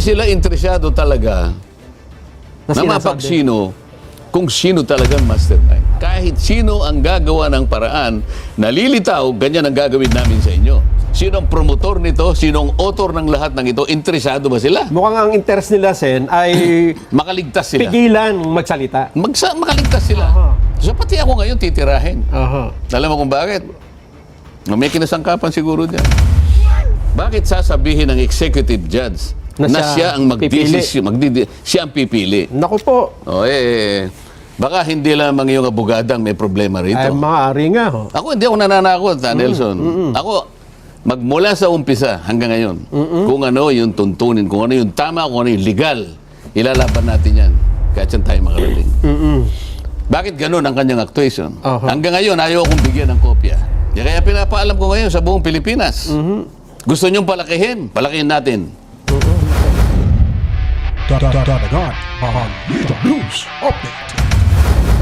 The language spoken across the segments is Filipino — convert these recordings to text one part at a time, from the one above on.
sila interesado talaga Na na mapagsino kung sino talagang mastermind. Kahit sino ang gagawa ng paraan, nalilitaw, ganyan ang gagawin namin sa inyo. Sino ang promotor nito? Sino ang author ng lahat ng ito? Interesado ba sila? Mukhang ang interest nila, Sen, ay Makaligtas sila. pigilan magsalita. Magsa makaligtas sila. Aha. So pati ako ngayon titirahin. Aha. Alam mo kung bakit? May kinasangkapan siguro dyan. Bakit sasabihin ng executive judge Na na, siya siya ang magdesisyon, magdidi, siya ang pipili? Naku po, O eh, baka hindi lamang yung abogadang may problema rito. ay maaari nga ho. Ako hindi ako nananakot, ha, Nelson. Ako, magmula sa umpisa hanggang ngayon, kung ano yung tuntunin, kung ano yung tama, kung ano yung legal, ilalaban natin yan. Kahit saan tayo makarating. Mm-mm. Bakit ganun ang kanyang actuation? Aha. Hanggang ngayon, ayaw akong bigyan ng kopya. Kaya pinapaalam ko ngayon sa buong Pilipinas. Gusto niyong palakihin? Palakihin natin. Dadagan Balita News Update.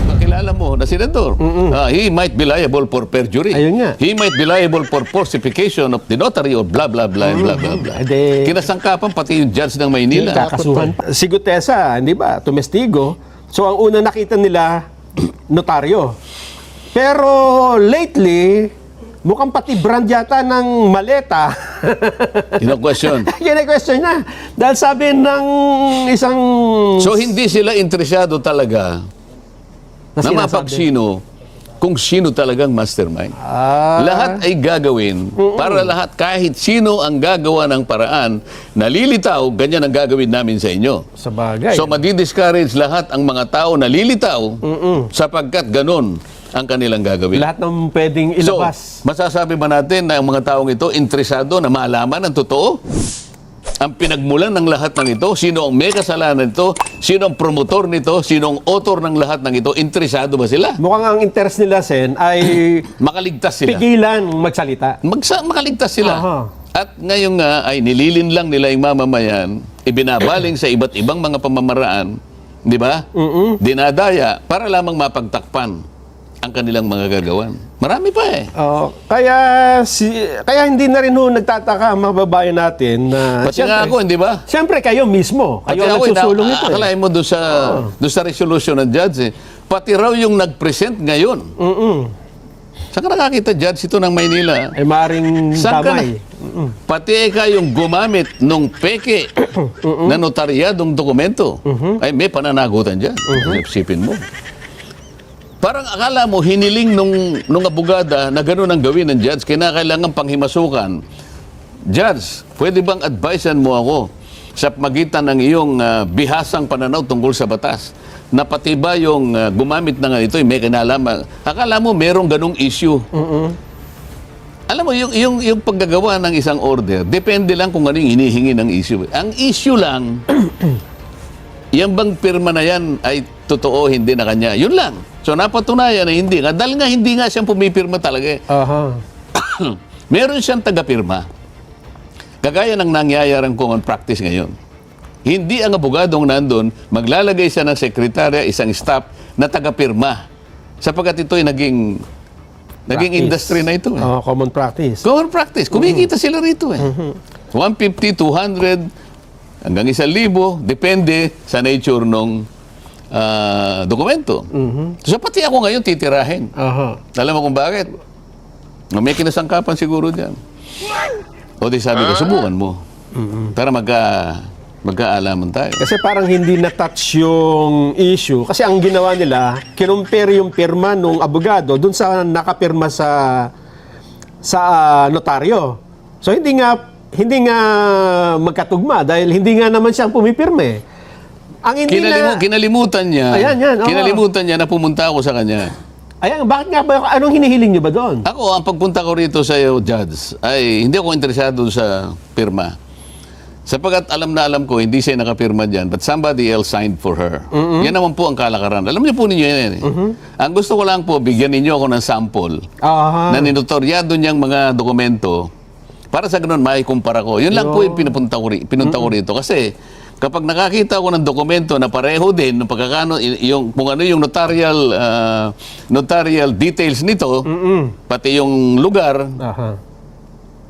Makilala mo na senador. Ah, he might be liable for perjury. Ayun nga. He might be liable for falsification of the notary or blah, blah, blah, blah, blah, blah. Ede- Kinasangkapan pati yung judge ng Maynila. Kakasuhan. Si Gutesa, hindi ba, tumestigo. So ang una nakita nila, notaryo. Pero lately, mukhang pati brand yata ng maleta. Yun ang question. Kine-question na. Dahil sabi ng isang... So hindi sila interesado talaga na na mapagsino kung sino talagang mastermind. Ah. Lahat ay gagawin para lahat, kahit sino ang gagawa ng paraan, nalilitaw, ganyan ang gagawin namin sa inyo. Sa bagay. So madi-discourage lahat ang mga tao nalilitaw sapagkat ganun ang kanilang gagawin. lahat ng pwedeng So, ilabas. masasabi ba natin na ang mga taong ito interesado na malaman ang totoo? Ang pinagmulan ng lahat ng ito, sino ang may kasalanan nito, sino ang promotor nito, sino ang author ng lahat ng ito, interesado ba sila? Mukhang ang interest nila, Sen, ay Makaligtas sila. pigilan magsalita. Magsa, makaligtas sila. Aha. At ngayon nga ay nililin lang nila yung mamamayan, ibinabaling sa iba't ibang mga pamamaraan, di ba? Dinadaya para lamang mapagtakpan ang kanilang mga gagawan. Marami pa eh. Oh, kaya si kaya hindi na rin ho nagtataka ang mga babae natin na Pati nga ako, hindi ba? Siyempre kayo mismo, kayo ang nagsusulong ito. Eh. akalain mo doon sa, doon sa resolution ng judge eh. Pati raw yung nag-present ngayon. Mm-mm. Saan ka nakakita, judge, ito ng Maynila? Ay maring Saan ka na? damay. Pati ikaw yung gumamit nung peke na notaryadong dokumento. Ay, may pananagutan dyan. Isipin mo. Parang akala mo, hiniling nung, nung abogada na gano'n ang gawin ng judge, kinakailangan panghimasukan. Judge, pwede bang advisean mo ako sa magitan ng iyong ah, bihasang pananaw tungkol sa batas? Na pati ba yung ah, gumamit na nga ito, may kinalaman. Akala mo merong ganong issue. Alam mo, yung, yung, yung paggagawa ng isang order, depende lang kung ano yung hinihingi ng issue. Ang issue lang, yan bang pirma na yan ay totoo, hindi na kanya. Yun lang. So napatunayan na hindi nga. Dahil nga hindi nga siyang pumipirma talaga. eh. Aha. Meron siyang tagapirma. Kagaya ng nangyayarang common practice ngayon. Hindi ang abogadong nandun, maglalagay siya ng sekretarya, isang staff na tagapirma. Sapagkat ito ay naging, naging Practice. industry na ito. Eh. Oh, common practice. Common practice. Kumikita sila rito eh. 150, 200, hanggang 1,000, depende sa nature ng dokumento. So pati ako ngayon titirahin. Aha. Alam mo kung bakit? May kinasangkapan siguro dyan. O di sabi ko, subukan mo. Para magka, magkaalaman tayo. Kasi parang hindi na-touch yung issue. Kasi ang ginawa nila, kinumpare yung pirma nung abogado dun sa nakapirma sa sa ah, notaryo. So hindi nga hindi nga magkatugma dahil hindi nga naman siyang pumipirma eh. Ang hindi Kinalimu, na... kinalimutan niya. Ayan, yan, oo. Kinalimutan niya na pumunta ako sa kanya. Ayan, bakit nga ba? Anong hinihiling niyo ba doon? Ako, ang pagpunta ko rito sa iyo, Judge, ay hindi ako interesado sa pirma. Sapagat alam na alam ko, hindi siya nakapirma dyan, but somebody else signed for her. Yan naman po ang kalakaran. Alam niyo po ninyo yan. Eh. Ang gusto ko lang po, bigyan ninyo ako ng sample Aha. na ninotoryado niyang mga dokumento para sa ganun maikumpara ko. Yun lang po yung pinupunta ko, pinunta ko rito. Kasi kapag nakakita ko ng dokumento na pareho din ng pagkakano yung kung ano yung notarial ah, notarial details nito, pati yung lugar, Aha.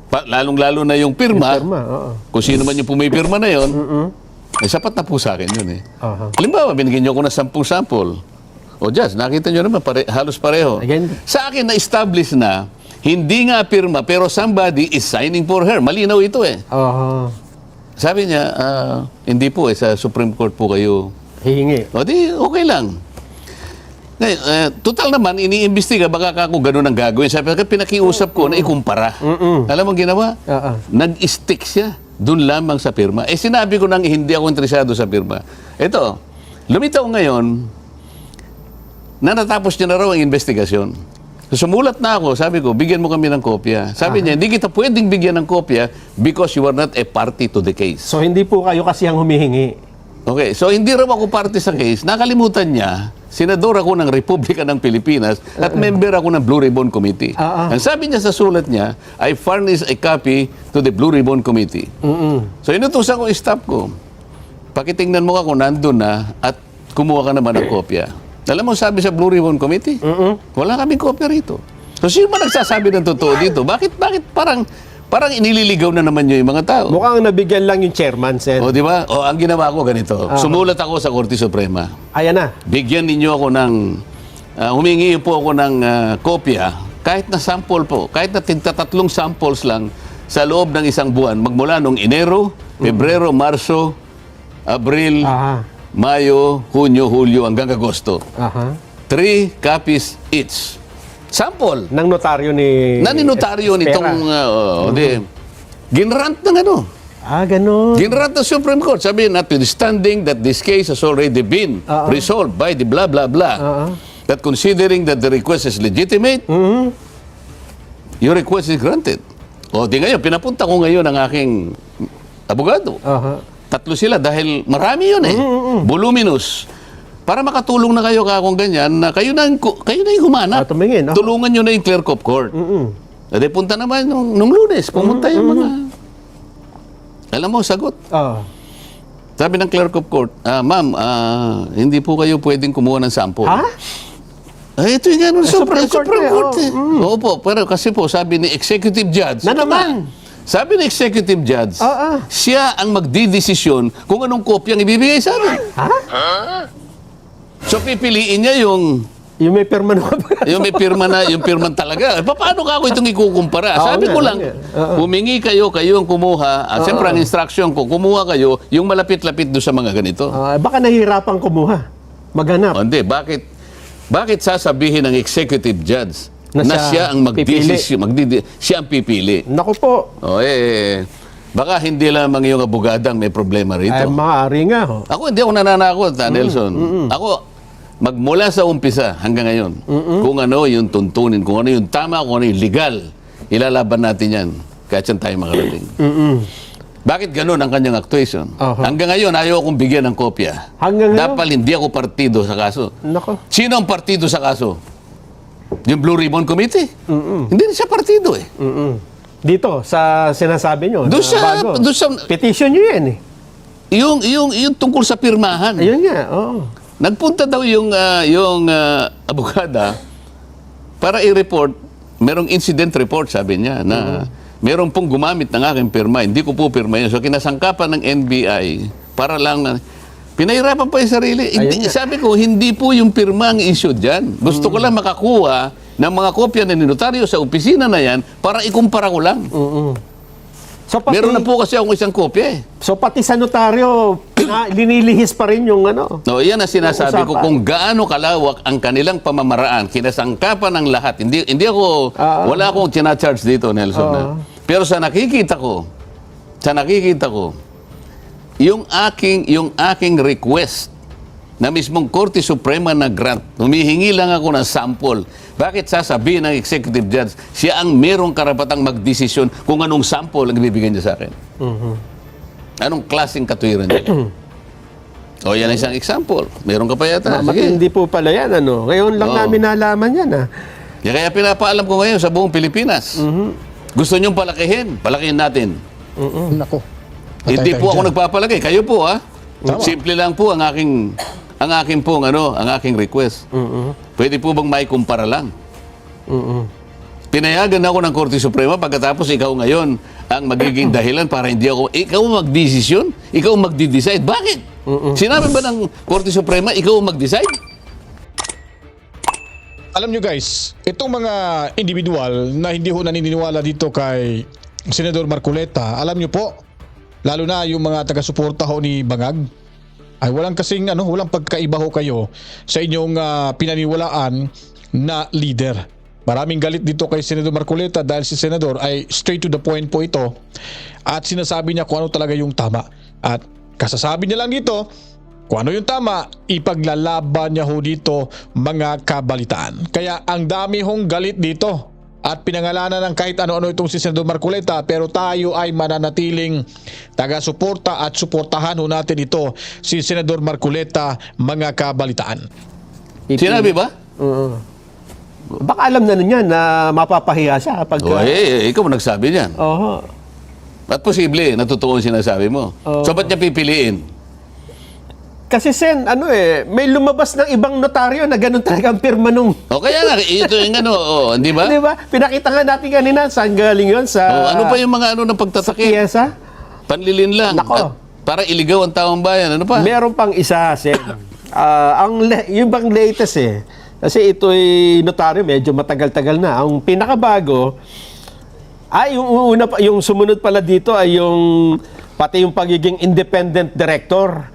Pa- lalong-lalo na yung pirma, Pirma, oo. kung sino man yung pumipirma na yon, eh, sapat na po sa akin yun eh. Aha. Halimbawa, binigyan nyo ko ng 10 sample. O Jazz, nakita nyo naman, pare, halos pareho. Again. Sa akin, na-establish na, hindi nga pirma, pero somebody is signing for her. Malinaw ito eh. Oo. Sabi niya, ah, hindi po eh, sa Supreme Court po kayo. Hihingi. O di, okay lang. Ngayon, eh, total naman, iniimbestiga, baka ka kung ganun ang gagawin. Sabi ko, pinakiusap ko na ikumpara. Alam mo ang ginawa? Oo. Nag-stick siya doon lamang sa pirma. Eh sinabi ko nang hindi ako interesado sa pirma. Ito, lumitaw ngayon na natapos niya na raw ang investigasyon. So, sumulat na ako, sabi ko, bigyan mo kami ng kopya. Sabi niya, hindi kita pwedeng bigyan ng kopya because you are not a party to the case. So hindi po kayo kasi ang humihingi. Okay, so hindi raw ako party sa case. Nakalimutan niya, senador ako ng Republika ng Pilipinas at member ako ng Blue Ribbon Committee. Ah. Ang sabi niya sa sulat niya, I furnish a copy to the Blue Ribbon Committee. Mm-mm. So inutusan ko yung staff ko. Pakitingnan mo ka kung nandun na at kumuha ka naman ng kopya. Alam mo, sabi sa Blue Ribbon Committee, wala kaming kopya rito. So sino ba nagsasabi ng totoo dito? Bakit, bakit parang, parang inililigaw na naman yun yung mga tao? Mukhang nabigyan lang yung chairman, Sen. O, di ba? O, ang ginawa ko ganito. Sumulat ako sa Korte Suprema. Ayan na. Bigyan ninyo ako ng, ah, humingi po ako ng ah, kopya, kahit na sample po, kahit na tigtatatlong samples lang sa loob ng isang buwan, magmula nung Enero, Pebrero, Marso, Abril, Aha. Mayo, Hunyo, Hulyo, hanggang Agosto. Aha. Three copies each. Sample. Nang notaryo ni... Na ninotaryo Espera. nitong, uh, o di, ginrant ng ano, Ah, ganun. Ginrat ng Supreme Court, sabi notwithstanding that this case has already been Oo. resolved by the blah blah blah, Oo. that considering that the request is legitimate, Mhm. your request is granted. O di ngayon, pinapunta ko ngayon ang aking abogado. Aha. Tatlo sila dahil marami yun eh. Voluminous. Para makatulong na kayo kakong ganyan, na kayo na, kayo na yung humanap. Ah, tumingin, ah. Tulungan nyo na yung clerk of court. Mm-mm. Ade punta naman nung, nung lunes, pumunta yung mga... Alam mo, sagot. Ah. Sabi ng clerk of court, ah, ma'am, ah, hindi po kayo pwedeng kumuha ng sample. Ha? Ay, ito yung gano'n, Supreme, Supreme Court Supreme eh, Court. oh. eh. Oo po, pero kasi po, sabi ni executive judge. Na naman? Sabi ni executive judge, ah. siya ang magdidesisyon kung anong kopyang ibibigay sa amin. Ha? So pipiliin niya yung Yung may pirma na yung may pirma na, yung pirman talaga. Eh, paano ka ako itong ikukumpara? Oo Sabi nga, ko lang, oo nga. Oo. humingi kayo, kayo ang kumuha. At siyempre, ang instruction ko, kumuha kayo yung malapit-lapit doon sa mga ganito. Ah, baka nahihirapan kumuha. Maghanap. O, Hindi, bakit bakit sasabihin ng executive judge na, Na siya, siya ang magdidesisyon, magdidi, siya ang pipili? Naku po. O eh, baka hindi lamang yung abogadang may problema rito. Ay, maaari nga ho. Ako hindi ako nananakot, ah, Nelson. Ako, magmula sa umpisa hanggang ngayon, kung ano yung tuntunin, kung ano yung tama, kung ano yung legal, ilalaban natin yan kahit saan tayo makarating. Mm-mm. Bakit ganun ang kanyang actuation? Aha. Hanggang ngayon, ayaw akong bigyan ng kopya. Hanggang ngayon? Dapat hindi ako partido sa kaso. Nako. Sino ang partido sa kaso? Yung Blue Ribbon Committee? Hindi na siya partido eh. Mm-mm. Dito, sa sinasabi nyo, Doon sa, bago. doon sa, Petition nyo yan eh. yung, yung, yung tungkol sa pirmahan. Ayun nga, oo. Nagpunta daw yung, ah, yung ah, abogada para i-report, merong incident report sabi niya na merong pong gumamit ng aking pirma, hindi ko po pirma yun. So kinasangkapan ng NBI para lang, na- pinahirapan pa yung sarili. Hindi, sabi ko, hindi po yung pirma ang issue dyan. Gusto ko lang makakuha ng mga kopya ng notaryo sa opisina na yan para ikumpara ko lang. Mm-mm. So pati, Meron na po kasi akong isang kopya eh. So pati sa notaryo, pina, linilihis pa rin yung ano. No, yan ang sinasabi ko kung gaano kalawak ang kanilang pamamaraan, kinasangkapan ng lahat. Hindi hindi ako Ah. wala akong tina-charge dito, Nelson. Ah. na. Pero sa nakikita ko, sa nakikita ko, yung aking yung aking request na mismong Korte Suprema na grant, humihingi lang ako ng sample. Bakit sasabihin ng executive judge, siya ang merong karapatang magdesisyon kung anong sample ang ibibigay niya sa akin? Anong klaseng katwiran niya? o yan ang isang example. Meron ka pa yata. Ma- Sige. Matindi po pala yan, ano. Ngayon lang Oo. namin nalaman yan, ah. Kaya, kaya pinapaalam ko ngayon sa buong Pilipinas. Gusto niyong palakihin? Palakihin natin. Nako. Hindi po ako dyan. nagpapalagay. Kayo po, ha? Tama. Simple lang po ang aking ang aking pong ano, ang aking request. Mm-mm. Pwede po bang maikumpara lang? Mm-mm. Pinayagan ako ng Korte Suprema pagkatapos ikaw ngayon ang magiging dahilan para hindi ako, ikaw magdesisyon, ikaw magdi-decide. Bakit? Sinabi ba ng Korte Suprema, ikaw ang mag-decide? Alam nyo guys, itong mga individual na hindi ho naniniwala dito kay Senador Marcoleta, alam nyo po, lalo na yung mga taga-suporta ho ni Bangag, ay walang kasing ano, walang pagkaiba ho kayo sa inyong ah, pinaniwalaan na leader. Maraming galit dito kay Senador Marcoleta dahil si Senador ay straight to the point po ito at sinasabi niya kung ano talaga yung tama. At kasasabi niya lang dito, kung ano yung tama, ipaglalaban niya ho dito mga kabalitaan. Kaya ang dami hong galit dito at pinangalanan ng kahit ano-ano itong si Senador Marcoleta pero tayo ay mananatiling taga-suporta at suportahan ho natin ito si Senador Marcoleta mga kabalitaan. Sinabi ba? Oo. Baka alam na niya na mapapahiya siya pag... O, eh, ikaw ang nagsabi niyan. Oo. At posible, natutuwa ang sinasabi mo. Oo. So, ba't niya pipiliin? Kasi Sen, ano eh, may lumabas ng ibang notaryo na ganun talaga ang pirma nung... O kaya nga, ito yung ano, oh, di ba? Di ba? Pinakita nga natin kanina, saan galing yun? Sa... Oh, ano pa yung mga ano ng Sa pagtatakip? Kiesa? Panlilin lang. Nako. At para iligaw ang taong bayan. Ano pa? Meron pang isa, Sen. Ah, ang yung bang latest eh. Kasi ito'y notaryo, medyo matagal-tagal na. Ang pinakabago, ay yung una yung sumunod pala dito ay yung pati yung pagiging independent director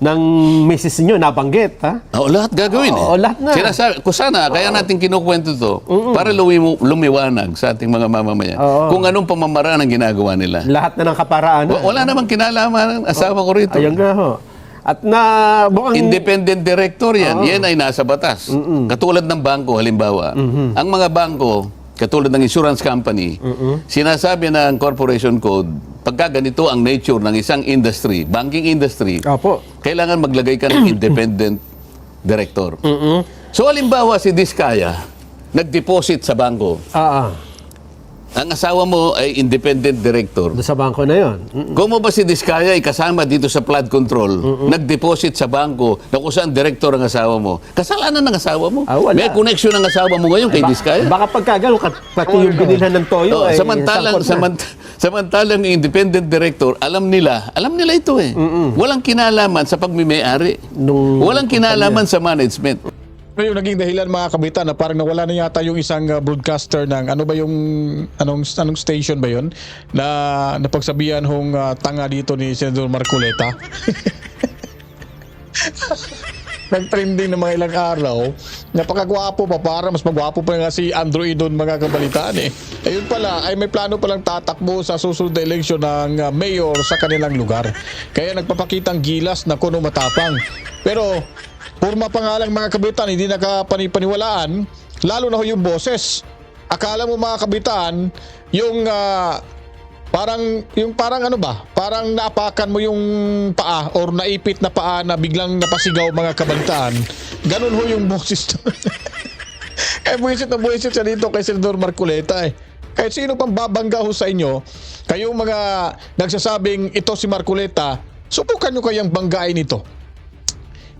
ng misis niyo nabanggit, ha? Oo, lahat gagawin eh. Oo, lahat na. Sinasabi, kung sana, kaya natin kinukwento to para luwi- lumiwanag sa ating mga mamamayan Oo. kung anong pamamaraan ang ginagawa nila. Lahat na ng kaparaan. Wa- Wala namang kinalaman ang asawa ko rito. Ayun nga ho. At na mukhang Independent director yan. Yan ay nasa batas. Katulad ng bangko, halimbawa. Ang mga bangko, katulad ng insurance company, sinasabi ng corporation code, pagka ganito ang nature ng isang industry, banking industry, Opo. Kailangan maglagay ka ng independent director. So, halimbawa si Diskaya, nag-deposit sa bangko. Ah, ah. Ang asawa mo ay independent director. Doon sa bangko na 'yon. Mm. Kung mo ba si Diskaya ay kasama dito sa flood control, nag-deposit sa bangko na kung saan director ang asawa mo, kasalanan ng asawa mo. Ah, wala. May connection ang asawa mo ngayon kay Diskaya. Baka pagkagano, pati yung binilhan ng toyo Oh, ay samantalang, sangkot na. samant, samantalang yung independent director, alam nila, alam nila ito eh. Walang kinalaman sa pagmimayari. Nung Walang kinalaman sa management. Ano yung naging dahilan mga kabitan na parang nawala na yata yung isang uh, broadcaster ng ano ba yung anong anong station ba yun na napagsabihan hong uh, tanga dito ni Senador Marcoleta. Nag-trending ng mga ilang araw. Napakagwapo pa para mas magwapo pa nga si Andrew Idon mga kabalitaan eh. Ayun pala ay may plano palang tatakbo sa susunod na eleksyon ng uh, mayor sa kanilang lugar. Kaya nagpapakitang gilas na kuno matapang. Pero Purma pa nga lang mga kabitan, hindi nakapanipaniwalaan, lalo na ho yung boses. Akala mo mga kabitan, yung ah, parang yung parang ano ba? Parang naapakan mo yung paa or naipit na paa na biglang napasigaw mga kabalitaan. Ganun ho yung boses. eh buwisit na buwisit siya dito kay Senador Marcoleta eh. Kahit sino pang babangga ho sa inyo, kayong mga nagsasabing ito si Marcoleta, subukan nyo kayang banggain ito.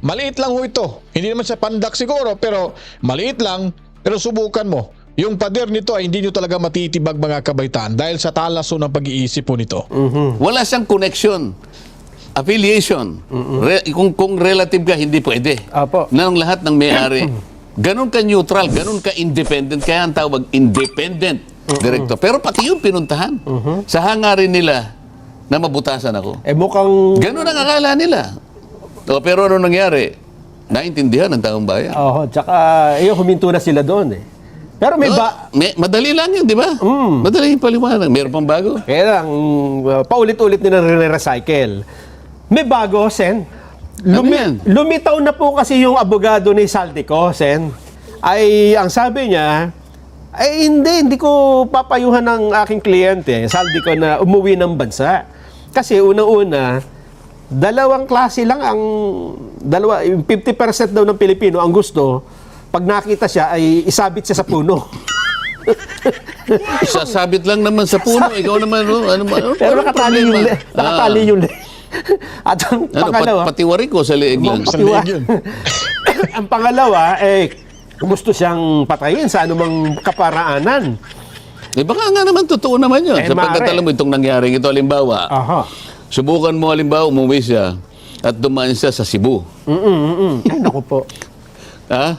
Maliit lang ho ito. Hindi naman sa pandak siguro, pero maliit lang, pero subukan mo. Yung pader nito ay hindi nyo talaga matitibag mga kabaitaan dahil sa talaso ng pag-iisip po nito. Wala siyang connection. Affiliation. Re- kung, kung relative ka, hindi pwede. Apo. Nang lahat ng may-ari. Ganun ka neutral, ganun ka independent. Kaya ang tawag independent director. Pero pati yung pinuntahan. Sa hangarin nila na mabutasan ako. Eh mukhang Ganun ang akala nila. O, pero ano nangyari? Naintindihan ng taong bayan. Oo, tsaka eh, huminto na sila doon eh. Pero may ba Oh, may, madali lang yun, di ba? Madali yung paliwanag. Meron pang bago. kaya lang uh, paulit-ulit nila re-recycle. May bago, Sen. Ano yan? lumitaw na po kasi yung abogado ni Saldico, Sen. Ay ang sabi niya, ay hindi, hindi ko papayuhan ng aking kliyente, Saldico na umuwi ng bansa. Kasi unang-una, dalawang klase lang ang dalawa yung 50% daw ng Pilipino ang gusto pag nakita siya ay isabit siya sa puno. Sasabit lang naman sa puno. Ikaw naman, no? ano, ano, Pero nakatali yung le- nakatali yung le- At ang Ah, ano, pangalawa, pat, patiwari ko sa leeg lang. Sa Patiwa- leeg yun. ang pangalawa, eh, gusto siyang patayin sa anumang kaparaanan. Eh baka nga naman totoo naman yun. Eh, Sapagkat maaari. alam mo itong nangyaring ito, halimbawa, Aha. Subukan mo halimbawa umuwi siya at dumaan siya sa Cebu. Mm-mm, mm-mm. Ay, naku po. Ha?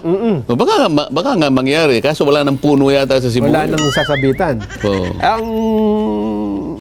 O baka, nga ma- baka nga mangyari, kaso wala nang puno yata sa Cebu. Wala nang sasabitan. Oo. Ang